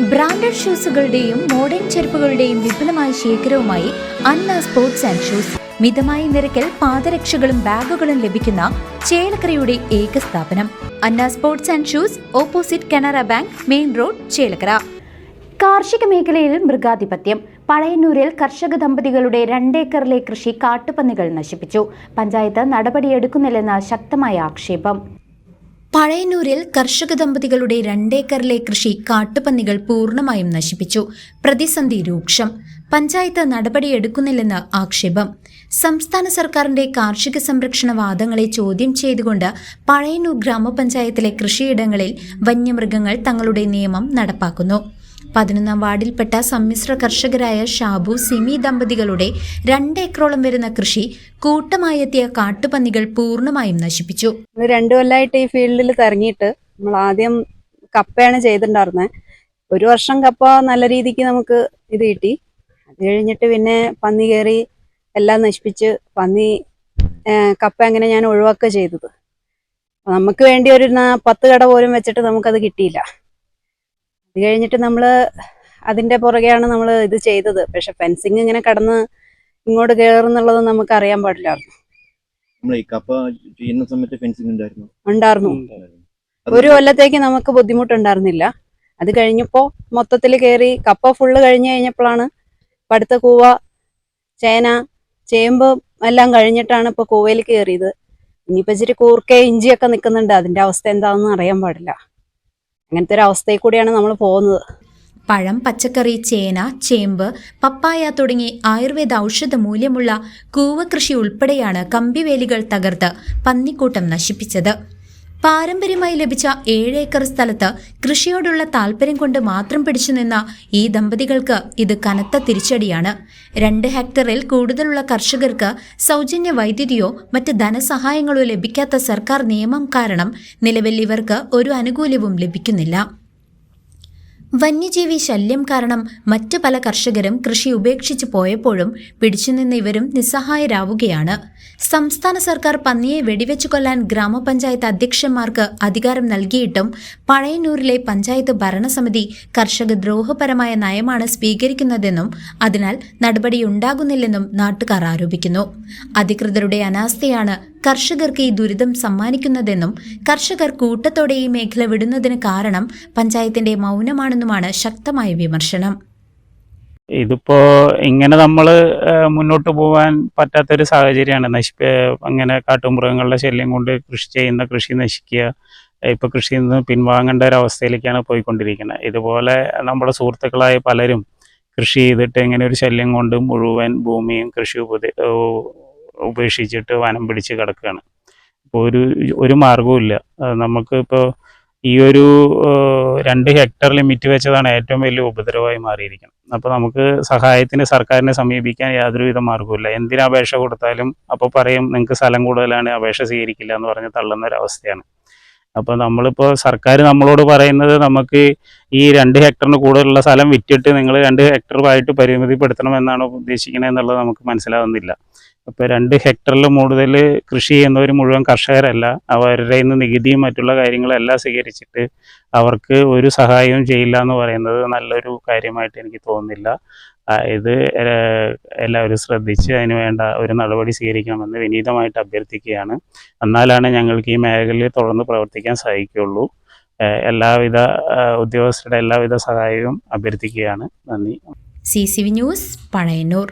Branded ഷൂസുകളുടെയും modern ചെരുപ്പുകളുടെയും വിപുലമായ ശേഖരവുമായി അന്ന സ്പോർട്സ് ആൻഡ് ഷൂസ്. മിതമായ നിരക്കിൽ പാദരക്ഷകളും ബാഗുകളും ലഭിക്കുന്ന ചേലക്കരയുടെ ഏക സ്ഥാപനം. Anna sports and shoes opposite Canara bank main road Chelakkara. കാർഷിക മേഖലയിൽ മൃഗാധിപത്യം. പഴയന്നൂരിൽ കർഷക ദമ്പതികളുടെ രണ്ടേക്കറിലെ കൃഷി കാട്ടുപന്നികൾ നശിപ്പിച്ചു. പഞ്ചായത്ത് നടപടിയെടുക്കുന്നില്ലെന്ന ശക്തമായ ആക്ഷേപം. പഴയന്നൂരിൽ കർഷക ദമ്പതികളുടെ രണ്ടേക്കറിലെ കൃഷി കാട്ടുപന്നികൾ പൂർണമായും നശിപ്പിച്ചു. പ്രതിസന്ധി രൂക്ഷം. പഞ്ചായത്ത് നടപടിയെടുക്കുന്നില്ലെന്ന് ആക്ഷേപം. സംസ്ഥാന സർക്കാരിന്റെ കാർഷിക സംരക്ഷണ വാദങ്ങളെ ചോദ്യം ചെയ്തുകൊണ്ട് പഴയന്നൂർ ഗ്രാമപഞ്ചായത്തിലെ കൃഷിയിടങ്ങളിൽ വന്യമൃഗങ്ങൾ തങ്ങളുടെ നിയമം നടപ്പാക്കുന്നു. പതിനൊന്നാം വാർഡിൽപ്പെട്ട സമ്മിശ്ര കർഷകരായ ഷാബു സിമി ദമ്പതികളുടെ രണ്ട് ഏക്കറോളം വരുന്ന കൃഷി കൂട്ടമായെത്തിയ കാട്ടുപന്നികൾ പൂർണമായും നശിപ്പിച്ചു. രണ്ടു കൊല്ലമായിട്ട് ഈ ഫീൽഡിൽ തിരഞ്ഞിട്ട് നമ്മൾ ആദ്യം കപ്പയാണ് ചെയ്തിട്ടുണ്ടായിരുന്നത് ഒരു വർഷം കപ്പ നല്ല രീതിക്ക് നമുക്ക് ഇത് കിട്ടി. അത് കഴിഞ്ഞിട്ട് പിന്നെ പന്നി കയറി എല്ലാം നശിപ്പിച്ച് പന്നി കപ്പ അങ്ങനെ ഞാൻ ഒഴിവാക്കുക ചെയ്തത്. നമുക്ക് വേണ്ടി ഒരു പത്ത് കട പോലും വെച്ചിട്ട് നമുക്കത് കിട്ടിയില്ല. കഴിഞ്ഞിട്ട് നമ്മൾ അതിന്റെ പുറകെയാണ് നമ്മൾ ഇത് ചെയ്തത്. പക്ഷെ ഫെൻസിങ് ഇങ്ങനെ കടന്ന് ഇങ്ങോട്ട് കയറുന്നുള്ളത് നമുക്ക് അറിയാൻ പാടില്ലായിരുന്നു ഉണ്ടായിരുന്നു? ഒരു കൊല്ലത്തേക്ക് നമുക്ക് ബുദ്ധിമുട്ടുണ്ടായിരുന്നില്ല. അത് കഴിഞ്ഞപ്പോ മൊത്തത്തിൽ കയറി കപ്പ ഫുള്ള് കഴിഞ്ഞു കഴിഞ്ഞപ്പോഴാണ് പടുത്ത കൂവ ചേന ചേമ്പ് എല്ലാം കഴിഞ്ഞിട്ടാണ് ഇപ്പൊ കൂവയിൽ കയറിയത് ഇനിയിപ്പോ ഇച്ചിരി കൂർക്ക ഇഞ്ചിയൊക്കെ നിൽക്കുന്നുണ്ട് അതിന്റെ അവസ്ഥ എന്താണെന്ന് അറിയാൻ പാടില്ല. അങ്ങനത്തെ ഒരു അവസ്ഥയിൽ കൂടിയാണ് നമ്മൾ പോകുന്നത്. പഴം പച്ചക്കറി ചേന ചേമ്പ് പപ്പായ തുടങ്ങി ആയുർവേദ ഔഷധ മൂല്യമുള്ള കൂവകൃഷി ഉൾപ്പെടെയാണ് കമ്പിവേലികൾ തകർത്ത് പന്നിക്കൂട്ടം നശിപ്പിച്ചത്. പാരമ്പര്യമായി ലഭിച്ച ഏഴ് ഏക്കർ സ്ഥലത്ത് കൃഷിയോടുള്ള താല്പര്യം കൊണ്ട് മാത്രം പിടിച്ചു നിന്ന ഈ ദമ്പതികൾക്ക് ഇത് കനത്ത തിരിച്ചടിയാണ്. രണ്ട് ഹെക്ടറിൽ കൂടുതലുള്ള കർഷകർക്ക് സൗജന്യ വൈദ്യുതിയോ മറ്റ് ധനസഹായങ്ങളോ ലഭിക്കാത്ത സർക്കാർ നിയമം കാരണം നിലവിൽ ഇവർക്ക് ഒരു അനുകൂല്യവും ലഭിക്കുന്നില്ല. വന്യജീവി ശല്യം കാരണം മറ്റു പല കർഷകരും കൃഷി ഉപേക്ഷിച്ച് പോയപ്പോഴും പിടിച്ചുനിന്ന ഇവരും നിസ്സഹായരാവുകയാണ്. സംസ്ഥാന സർക്കാർ പന്നിയെ വെടിവെച്ചു കൊല്ലാൻ ഗ്രാമപഞ്ചായത്ത് അധ്യക്ഷന്മാർക്ക് അധികാരം നൽകിയിട്ടും പഴയന്നൂരിലെ പഞ്ചായത്ത് ഭരണസമിതി കർഷക ദ്രോഹപരമായ നയമാണ് സ്വീകരിക്കുന്നതെന്നും അതിനാൽ നടപടിയുണ്ടാകുന്നില്ലെന്നും നാട്ടുകാർ ആരോപിക്കുന്നു. അധികൃതരുടെ അനാസ്ഥയാണ് കർഷകർക്ക് ഈ ദുരിതം സമ്മാനിക്കുന്നതെന്നും കർഷകർ കൂട്ടത്തോടെ ഈ മേഖല വിടുന്നതിന് കാരണം പഞ്ചായത്തിന്റെ മൗനമാണെന്നുമാണ് ശക്തമായ വിമർശനം. ഇതിപ്പോ ഇങ്ങനെ നമ്മൾ മുന്നോട്ട് പോകാൻ പറ്റാത്തൊരു സാഹചര്യമാണ്. നശിപ്പ അങ്ങനെ കാട്ടുമൃഗങ്ങളുടെ ശല്യം കൊണ്ട് കൃഷി ചെയ്യുന്ന കൃഷി നശിക്കുക. ഇപ്പൊ കൃഷിയിൽ നിന്ന് പിൻവാങ്ങേണ്ട ഒരു അവസ്ഥയിലേക്കാണ് പോയിക്കൊണ്ടിരിക്കുന്നത്. ഇതുപോലെ നമ്മുടെ സുഹൃത്തുക്കളായ പലരും കൃഷി ചെയ്തിട്ട് ഇങ്ങനെ ഒരു ശല്യം കൊണ്ട് മുഴുവൻ ഭൂമിയും കൃഷി ഉപദേ ഉപേക്ഷിച്ചിട്ട് വനം പിടിച്ച് കിടക്കുകയാണ്. ഇപ്പോൾ ഒരു ഒരു മാർഗവും ഇല്ല നമുക്ക് ഇപ്പോൾ ഈ ഒരു രണ്ട് ഹെക്ടർ ലിമിറ്റ് വെച്ചതാണ് ഏറ്റവും വലിയ ഉപദ്രവമായി മാറിയിരിക്കുന്നത്. അപ്പോൾ നമുക്ക് സഹായത്തിന് സർക്കാരിനെ സമീപിക്കാൻ യാതൊരുവിധ മാർഗവുമില്ല. എന്തിന് അപേക്ഷ കൊടുത്താലും അപ്പോൾ പറയും നിങ്ങൾക്ക് സ്ഥലം കൂടുതലാണ് അപേക്ഷ സ്വീകരിക്കില്ല എന്ന് പറഞ്ഞ് തള്ളുന്ന ഒരു അവസ്ഥയാണ് അപ്പോൾ നമ്മളിപ്പോൾ സർക്കാർ നമ്മളോട് പറയുന്നത് നമുക്ക് ഈ രണ്ട് ഹെക്ടറിന് കൂടുതലുള്ള സ്ഥലം വിറ്റിട്ട് നിങ്ങൾ രണ്ട് ഹെക്ടറുമായിട്ട് പരിമിതിപ്പെടുത്തണം എന്നാണ് ഉദ്ദേശിക്കുന്നത് എന്നുള്ളത് നമുക്ക് മനസ്സിലാവുന്നില്ല. അപ്പോൾ രണ്ട് ഹെക്ടറിൽ കൂടുതൽ കൃഷി ചെയ്യുന്നവർ മുഴുവൻ കർഷകരല്ല. അവരുടെ നിന്ന് നികുതിയും മറ്റുള്ള കാര്യങ്ങളെല്ലാം സ്വീകരിച്ചിട്ട് അവർക്ക് ഒരു സഹായവും ചെയ്യില്ല എന്ന് പറയുന്നത് നല്ലൊരു കാര്യമായിട്ട് എനിക്ക് തോന്നുന്നില്ല. ഇത് എല്ലാവരും ശ്രദ്ധിച്ച് അതിന് വേണ്ട ഒരു നടപടി സ്വീകരിക്കണമെന്ന് വിനീതമായിട്ട് അഭ്യർത്ഥിക്കുകയാണ്. എന്നാലാണ് ഞങ്ങൾക്ക് ഈ മേഖലയിൽ തുടർന്ന് പ്രവർത്തിക്കാൻ സാധിക്കുകയുള്ളൂ. എല്ലാവിധ ഉദ്യോഗസ്ഥരുടെ എല്ലാവിധ സഹായവും അഭ്യർത്ഥിക്കുകയാണ്. നന്ദി. C C V news Pazhayannur